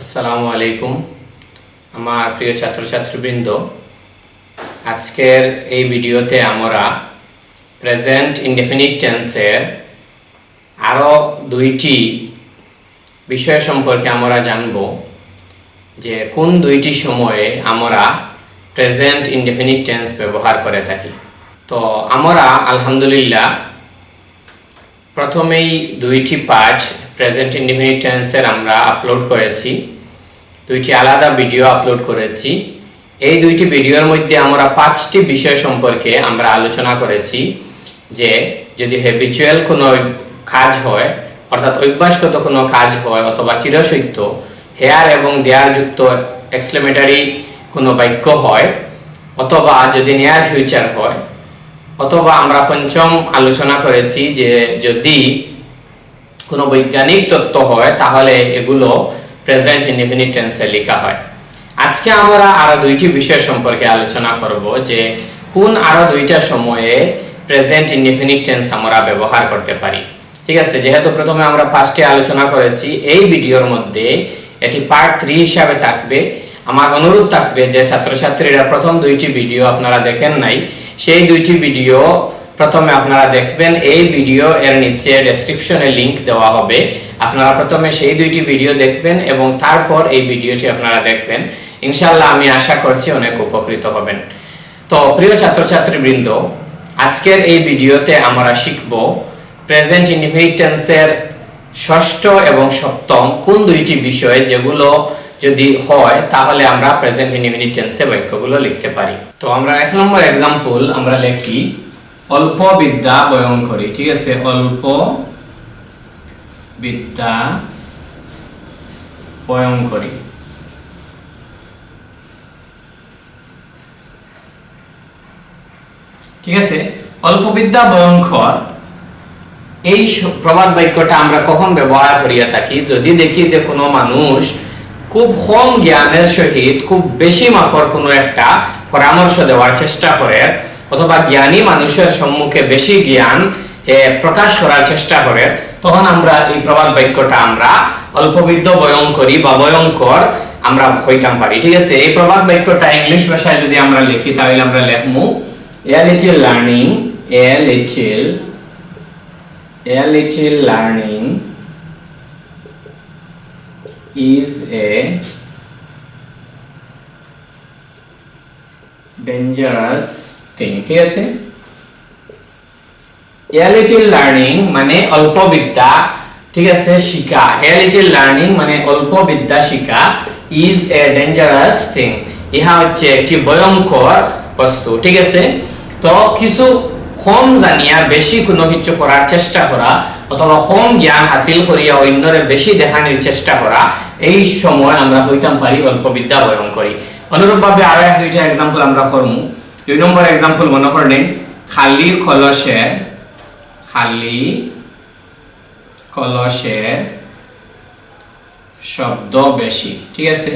আসসালামু আলাইকুম, আমার প্রিয় ছাত্রছাত্রীবৃন্দ। আজকের এই ভিডিওতে আমরা প্রেজেন্ট ইনডেফিনিট টেন্সের আরও দুইটি বিষয় সম্পর্কে আমরা জানব, যে কোন দুইটি সময়ে আমরা প্রেজেন্ট ইনডেফিনিট টেন্স ব্যবহার করে থাকি। তো আমরা আলহামদুলিল্লাহ প্রথমেই দুইটি পার্ট প্রেজেন্ট ইনডিফিনিট টেন্সের আমরা আপলোড করেছি। দুইটি আলাদা ভিডিও আপলোড করেছি। এই দুইটি ভিডিওর মধ্যে আমরা পাঁচটি বিষয় সম্পর্কে আমরা আলোচনা করেছি, যে যদি হ্যাবিচুয়াল কোনো কাজ হয়, অর্থাৎ অভ্যাসগত কোনো কাজ হয় অথবা চিরসত্য হেয়ার এবং দেয়ার যুক্ত এক্সক্লেমেটারি কোনো বাক্য হয়, অথবা যদি নেয়ার ফিউচার হয়, অথবা আমরা পঞ্চম আলোচনা করেছি যে যদি কোনো বৈজ্ঞানিক তত্ত্ব হয়, তাহলে এগুলো প্রেজেন্ট ইনডিফিনিট টেন্সে লেখা হয়। আজকে আমরা আরও দুইটি বিষয় সম্পর্কে আলোচনা করব যে কোন আরও দুইটা সময়ে প্রেজেন্ট ইনডিফিনিট টেন্স আমরা ব্যবহার করতে পারি। ঠিক আছে, যেহেতু প্রথমে আমরা পাঁচটি আলোচনা করেছি, এই ভিডিওর মধ্যে এটি পার্ট থ্রি হিসাবে থাকবে। আমার অনুরোধ থাকবে যে ছাত্রছাত্রীরা প্রথম দুইটি ভিডিও আপনারা দেখেন নাই, সেই দুইটি ভিডিও প্রথমে আপনারা দেখবেন এই ভিডিও এর নিচে ডেসক্রিপশনে লিংক দেওয়া হবে। আপনারা প্রথমে সেই দুইটি ভিডিও দেখবেন এবং তারপর এই ভিডিওটি আপনারা দেখবেন। ইনশাল্লাহ আমি আশা করছি অনেক উপকৃত হবেন। তো প্রিয় ছাত্রছাত্রী বৃন্দ আজকের এই ভিডিওতে আমরা শিখব প্রেজেন্ট ইনভিটেন্সের ষষ্ঠ এবং সপ্তম কোন দুইটি বিষয় যেগুলো যদি হয় তাহলে আমরা প্রেজেন্ট ইনডিফিনিট বাক্যগুলো লিখতে পারি। তো আমরা এক নম্বর এক্সাম্পল আমরা লিখি অল্প বিদ্যা বয়ন করি, ঠিক আছে? অল্প বিদ্যা বয়ন করি। ঠিক আছে? অল্প বিদ্যা ভয়ঙ্কর এই প্রবাদ বাক্যটা আমরা কখন ব্যবহার করিয়া থাকি? যদি দেখি যে কোনো মানুষ খুব কম জ্ঞানের সহিত খুব বেশি মাফর কোনো একটা পরামর্শ দেওয়ার চেষ্টা করে অথবা জ্ঞানী মানুষের সম্মুখে বেশি জ্ঞান এ, প্রকাশ করার চেষ্টা করে তখন আমরা এই প্রবাদ বাক্যটা আমরা অল্পবিদ্য ভয়ঙ্করী বা ভয়ঙ্কর আমরা হইতাম পারি। ঠিক আছে এই প্রবাদ বাক্যটা ইংলিশ ভাষায় যদি আমরা লিখি তাহলে আমরা লিখমু a little learning a little a little learning is a dangerous মানে মানে তো কিছু জানিয়া কোনো কিছু চেষ্টা করা অথবা কম জ্ঞান হাসিল করিয়া অন্যরে বেশি দেখানোর চেষ্টা করা এই সময় আমরা হইতাম পারি অল্প বিদ্যা বয়ন করি অনুরূপ ভাবে আরও এক দুইটা এক্সাম্পল আমরা দুই নম্বর এক্সাম্পল মনে করেন খালি কলসের খালি কলসের শব্দ বেশি, ঠিক আছে?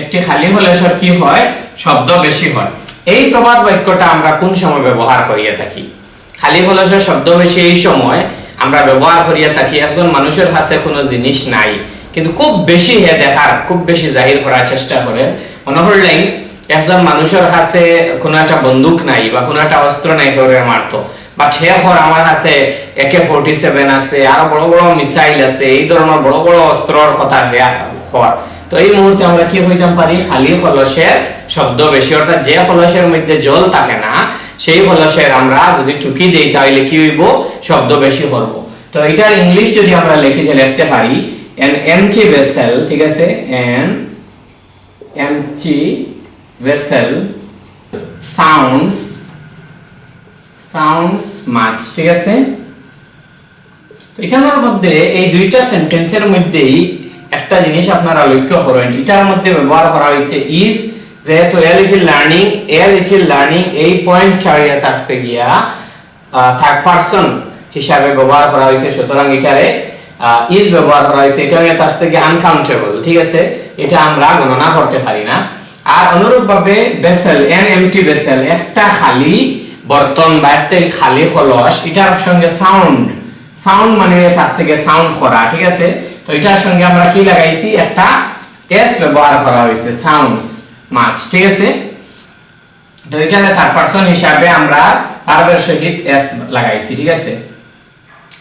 একটি খালি কলসের কি হয়? শব্দ বেশি হয়। এই প্রবাদ বাক্যটা আমরা কোন সময় ব্যবহার করিয়া থাকি? খালি কলসের শব্দ বেশি এই সময় আমরা ব্যবহার করিয়া থাকি, একজন মানুষের কাছে কোনো জিনিস নাই। কিন্তু খুব বেশি হে দেখার, খুব বেশি জাহির করার চেষ্টা করে। মনে করলেন একজন মানুষের কাছে কোনো একটা বন্দুক নাই বা কোনো একটা অস্ত্র নাই করে মারতো। বা ঠেহর আমার কাছে একে ফোর্টি সেভেন আছে আরও বড় বড় মিসাইল আছে, এই ধরনের বড় বড় অস্ত্রর কথা হর তো এই মুহূর্তে আমরা কি হইতাম পারি খালি কলসের শব্দ বেশি অর্থাৎ যে কলসের মধ্যে জল থাকে না, সেই কলসের আমরা যদি টুকি দেই, তাহলে কি হইব? শব্দ বেশি করব তো এটার ইংলিশ যদি আমরা লিখে লিখতে পারি an empty vessel, ঠিক আছে? an empty vessel sounds sounds much, ঠিক আছে? তো এখানের মধ্যে এই দুইটা সেন্টেন্সের মধ্যেই একটা জিনিস আপনারা লক্ষ্য করেন। এটার মধ্যে ব্যবহার করা হয়েছে ইজ যেহেতু a little learning a little learning এই পয়েন্ট ছাড়িয়ে থাকছে গিয়া থার্ড পারসন হিসাবে ব্যবহার করা হয়েছে। সুতরাং এটারে ইজ ব্যবহার করা হয়েছে। এটা হয়ে থাকছে গিয়ে আনকাউন্টেবল ঠিক আছে? এটা আমরা গণনা করতে পারি না। আর অনুরূপ ভাবে বেসেল এন এমটি বেসেল একটা খালি, বর্তন বা একটা খালি কলস এটার সঙ্গে সাউন্ড সাউন্ড মানে তার থেকে সাউন্ড করা ঠিক আছে? তো এটার সঙ্গে আমরা কি লাগাইছি? একটা এস ব্যবহার করা হয়েছে সাউন্ডস মাছ ঠিক আছে? তো এখানে থার্ড পারসন হিসাবে আমরা ভার্বের সহিত এস লাগাইছি, ঠিক আছে?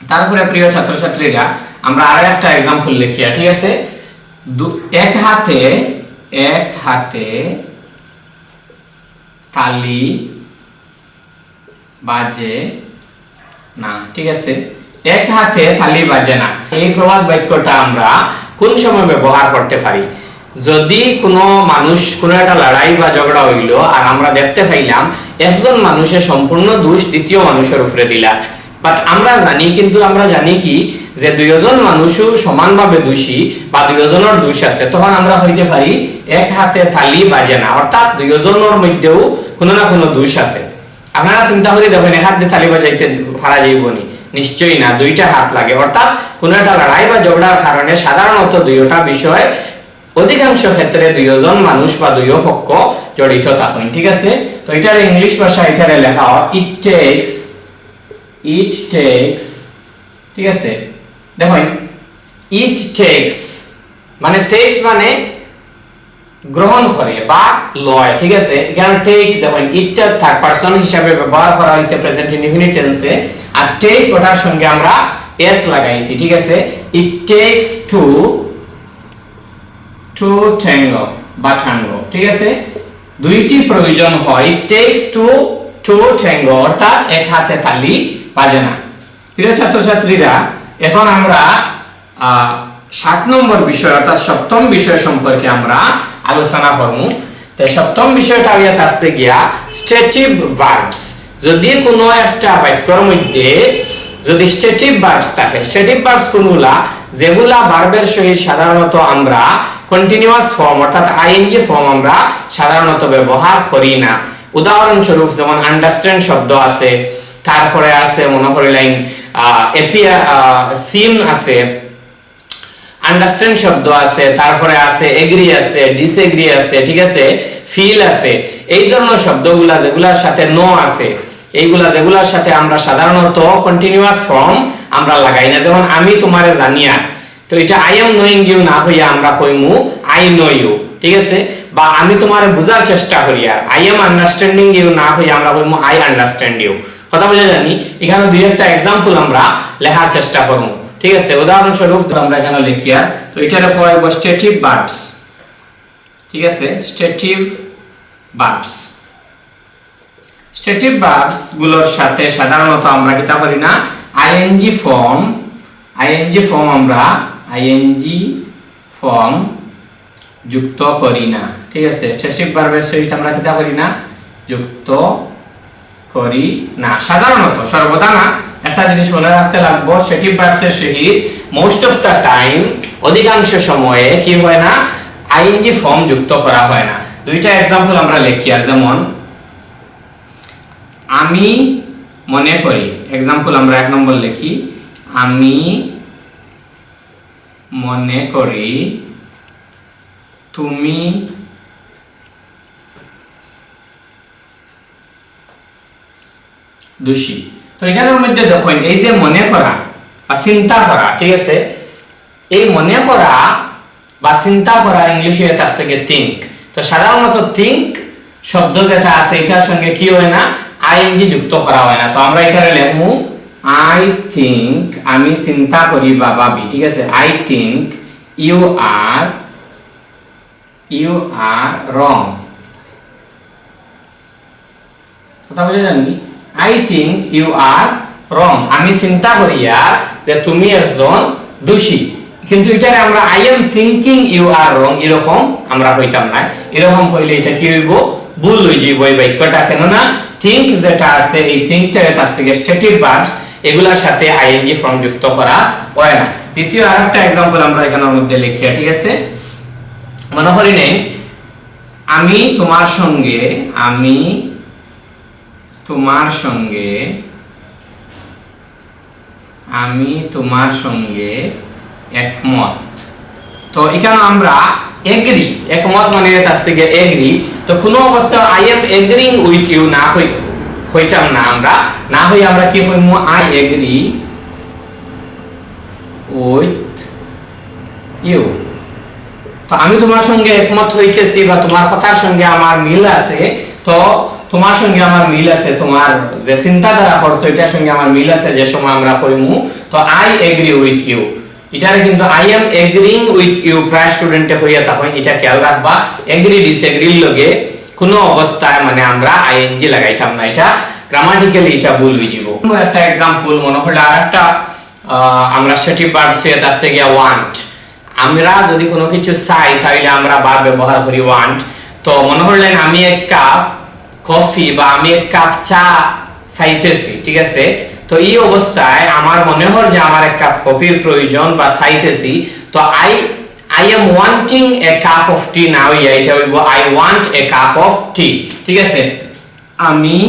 তারপরে প্রিয় ছাত্রছাত্রীরা, আমরা আরও একটা এক্সাম্পল লিখিয়া ঠিক আছে? এক হাতে এক হাতে তালি বাজে না, ঠিক আছে? এক হাতে তালি বাজে না। এই প্রবাদ বাক্যটা আমরা কোন সময় ব্যবহার করতে পারি? যদি কোনো মানুষ কোনো একটা লড়াই বা ঝগড়া হইল আর আমরা দেখতে পাইলাম একজন মানুষের সম্পূর্ণ দোষ দ্বিতীয় মানুষের উপরে দিলা। বাট আমরা জানি, কিন্তু আমরা জানি কি যে দুইজন মানুষও সমানভাবে দোষী বা দুইজনের দোষ আছে, তখন আমরা হইতে পারি এক হাতে তালি বাজে না। অর্থাৎ দুইজনের মধ্যেও কোনো না কোনো দোষ আছে। আপনারা চিন্তা করে দেখেন, এক হাত তালি বাজাইতে পারা যাইবনি নিশ্চয়ই না, দুইটা হাত লাগে। অর্থাৎ কোনো একটা লড়াই বা ঝগড়ার কারণে সাধারণত দুইটা বিষয় অধিকাংশ ক্ষেত্রে দুইজন মানুষ বা দুই পক্ষ জড়িত থাকেন ঠিক আছে? তো এটার ইংলিশ ভাষা এটারে লেখা ইট টেক্স ইট টেক্স ঠিক আছে? দেখুন ইট টেক্স মানে টেক্স মানে গ্রহণ করে বা লয়, ঠিক আছে? এখানে টেক দেখুন ইটটা থার্ড পারসন হিসাবে ব্যবহার করা হয়েছে প্রেজেন্ট ইনডিফিনিট টেন্সে আর টেক ওটার সঙ্গে আমরা এস লাগাইছি, ঠিক আছে? It takes two to tango বা ঠাঙ্গো ঠিক আছে? দুইটি প্রয়োজন হয়। It takes two to tango অর্থাৎ এক হাতে তালি বাজে না প্রিয় ছাত্রছাত্রীরা এখন আমরা সাত নম্বর বিষয়, অর্থাৎ সপ্তম বিষয় সম্পর্কে আমরা আলোচনা করব তো সপ্তম বিষয়টা ইয়ে থাকছে গিয়া স্টেটিভ ভার্বস যদি কোনো একটা বাক্যের মধ্যে যদি স্টেটিভ ভার্বস থাকে স্টেটিভ ভার্বস কোনগুলা? যেগুলা ভার্বের সহিত সাধারণত আমরা কন্টিনিউয়াস ফর্ম অর্থাৎ আইএনজি ফর্ম আমরা সাধারণত ব্যবহার করি না। উদাহরণস্বরূপ যেমন আন্ডারস্ট্যান্ড শব্দ আছে, তারপরে আছে মনে করিলেন এপিয়া সিম আছে আন্ডারস্ট্যান্ড শব্দ আছে, তারপরে আছে এগ্রি আছে ডিসএগ্রি আছে, ঠিক আছে? ফিল আছে। এই ধরনের শব্দগুলা যেগুলার সাথে নো আছে, এইগুলা যেগুলার সাথে আমরা সাধারণত কন্টিনিউয়াস ফর্ম আমরা লাগাই না। যেমন আমি তোমারে জানিয়া, তো এটা আই এম নোয়িং ইউ না হইয়া আমরা কইমু আই নো ইউ ঠিক আছে? বা আমি তোমারে বোঝার চেষ্টা করি আর আই এম আন্ডারস্ট্যান্ডিং ইউ না হইয়া আমরা কইমু আই আন্ডারস্ট্যান্ড ইউ কথা বোঝা জানি? এখানে দুই একটা এক্সাম্পল আমরা লেখার চেষ্টা করব। ঠিক আছে? উদাহরণস্বরূপ আমরা এখানে লিখি আর। তো এটার হয় স্টেটিভ ভার্বস ঠিক আছে? স্টেটিভ ভার্বস স্টেটিভ ভার্বসগুলোর সাথে সাধারণত আমরা কিতা করি না? আইএনজি ফর্ম আইএনজি ফর্ম আমরা আইএনজি ফর্ম যুক্ত করি না। ঠিক আছে? স্টেটিভ ভার্বের সহিত আমরা কিতা করি না? যুক্ত করি না। সাধারণত সর্বদা না একটা জিনিস মনে রাখতে লাগবো, সেটি ভার্বসের সহিত মোস্ট অফ দ্য টাইম অধিকাংশ সময়ে কি হয় না, আইএনজি ফর্ম যুক্ত করা হয় না। দুইটা এক্সাম্পল আমরা লিখি আর যেমন, আমি মনে করি এক্সাম্পল আমরা এক নম্বর লিখি, আমি মনে করি তুমি দোষী। তো এখানের মধ্যে দেখুন, এই যে মনে করা বা চিন্তা করা, ঠিক আছে? এই মনে করা বা চিন্তা করা ইংলিশে এটা আছে থিঙ্ক তো সাধারণত থিঙ্ক শব্দ যেটা আছে, এটার সঙ্গে কি হয় না? আইএনজি যুক্ত করা হয় না। তো আমরা এখানে লিখব আই থিঙ্ক আমি চিন্তা করি বা ভাবি ঠিক আছে? I think you are you are wrong কথা বুঝে জানি I think you are wrong আমি চিন্তা করি আর যে তুমি একজন দোষী। কিন্তু এটারে আমরা I am thinking you are wrong এরকম আমরা হইতাম না। এরকম হইলে এটা কি হইব? ভুল হয়ে যাইব এই বাক্যটা। কেননা থিঙ্ক যেটা আছে, এই থিঙ্কটারে তার থেকে স্টেটিভ ভার্বস এগুলার সাথে আইএনজি ফর্ম যুক্ত করা হয় না। দ্বিতীয় আরেকটা এক্সাম্পল আমরা এখানের মধ্যে লিখি। ঠিক আছে? মনে করি নেই, আমি তোমার সঙ্গে, আমি তোমার সঙ্গে, আমি তোমার সঙ্গে একমত। তো এখানে আমরা এগ্রি একমত মানে তার থেকে এগ্রি তো কোনো অবস্থায় I am agreeing with you না হই, হইতাম না আমরা। না হই আমরা কি হইমু? আই এগ্রি উইথ ইউ তো আমি তোমার সঙ্গে একমত হইতেছি বা তোমার কথার সঙ্গে আমার মিল আছে। তো তোমার সঙ্গে আমার মিল আছে, তোমার যে চিন্তাধারা করছ এটার সঙ্গে আমার মিল আছে, যে সময় আমরা কইমু, তো আই এগ্রি উইথ ইউ এটারে কিন্তু I am agreeing with you প্রায় স্টুডেন্টে হইয়া থাকো এটা খেয়াল রাখবা। এগ্রি ডিসএগ্রির লগে কোনো অবস্থায় মানে আমরা আইএনজি লাগাইতাম না। এটা গ্রামাটিক্যালি এটা ভুল হয়ে যাব একটা এক্সাম্পল মনে হলো আর একটা আমরা সেটি এর আছে গিয়া ওয়ান্ট আমরা যদি কোনো কিছু চাই তাহলে আমরা বার ব্যবহার করি ওয়ান্ট তো মনে হলেন আমি এক কাপ কফি বা আমি এক কাপ চা চাইতেছি, ঠিক আছে? তো এই অবস্থায় আমার মনে হয় যে আমার এক কাপ কফির প্রয়োজন বা চাইতেছি। তো I I am wanting a cup of tea না হইয়া এটা হইব I want a cup of tea ঠিক আছে? আমি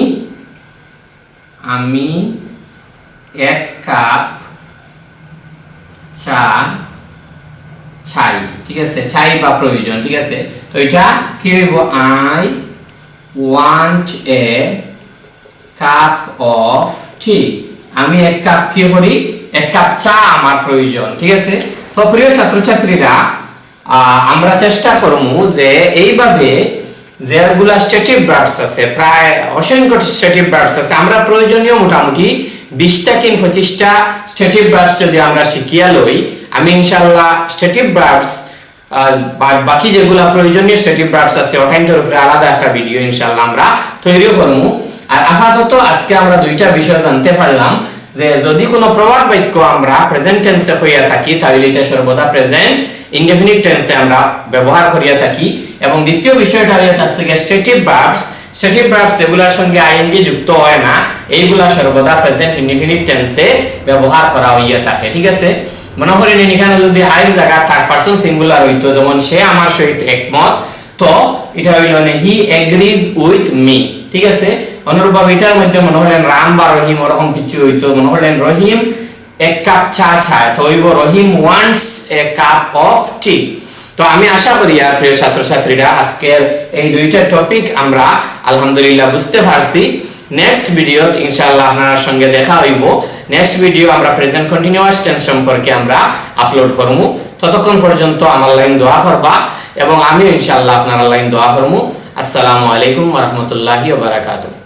আমি এক কাপ চা চাই, ঠিক আছে? চাই বা প্রয়োজন, ঠিক আছে? তো এটা কি হইব? I want a cup of tea আমি এক কাপ কি করি? এক কাপ চা আমার প্রয়োজন, ঠিক আছে? তো প্রিয় ছাত্রছাত্রীরা আমরা চেষ্টা করব যে এইভাবে যেগুলা স্টেটিভ ভার্বস আছে, প্রায় অসংখ্য স্টেটিভ ভার্বস আছে, আমরা প্রয়োজনীয় মোটামুটি বিশটা কিন পঁচিশটা স্টেটিভ ভার্বস যদি আমরা শিখিয়া লই, আমি ইনশাল্লাহ স্টেটিভ ভার্বস বাকি যেগুলা প্রয়োজনীয় স্টেটিভ ভার্বস আছে ওটাইটার উপরে আলাদা একটা ভিডিও ইনশাল্লাহ আমরা তৈরি করব আর আপাতত আজকে আমরা দুইটা বিষয় জানতে পারলাম যে যদি কোনো প্রবাদ বাক্য আমরা প্রেজেন্ট টেন্সে হইয়া থাকি, তাহলে এটা সর্বদা প্রেজেন্ট ইনডেফিনিট টেন্সে আমরা ব্যবহার করিয়া থাকি। এবং দ্বিতীয় বিষয়টা হইয়া থাকছে স্টেটিভ ভার্বস স্টেটিভ ভার্বস যেগুলোর সঙ্গে আইএনজি যুক্ত হয় না, এইগুলা সর্বদা প্রেজেন্ট ইনডেফিনিট টেন্সে ব্যবহার করা হইয়া থাকে, ঠিক আছে? মনে করেন এখানে যদি আইর জায়গা থার্ড পারসন সিঙ্গুলার হইতো, যেমন সে আমার সহিত একমত, তো এটা হইল হি এগ্রিজ উইথ মি ঠিক আছে? অনুরূপভাবে এটার মধ্যে মনে হলেন রাম বা রহিম ওরকম কিছু হইতো, মনে হলেন রহিম এক কাপ চা চায়, তো হইব Rahim wants a cup of tea তো আমি আশা করি আর প্রিয় ছাত্রছাত্রীরা, আজকের এই দুইটা টপিক আমরা আলহামদুলিল্লাহ বুঝতে পারছি। নেক্সট ভিডিও ইনশাআল্লাহ আপনার সঙ্গে দেখা হইব। নেক্সট ভিডিও আমরা প্রেজেন্ট কন্টিনিউয়াস টেন্স সম্পর্কে আমরা আপলোড করব ততক্ষণ পর্যন্ত আমার লাইন দোয়া করবা এবং আমি ইনশাআল্লাহ আপনার লাইন দোয়া করব আসসালামু আলাইকুম ওয়া বারাকাতুহু।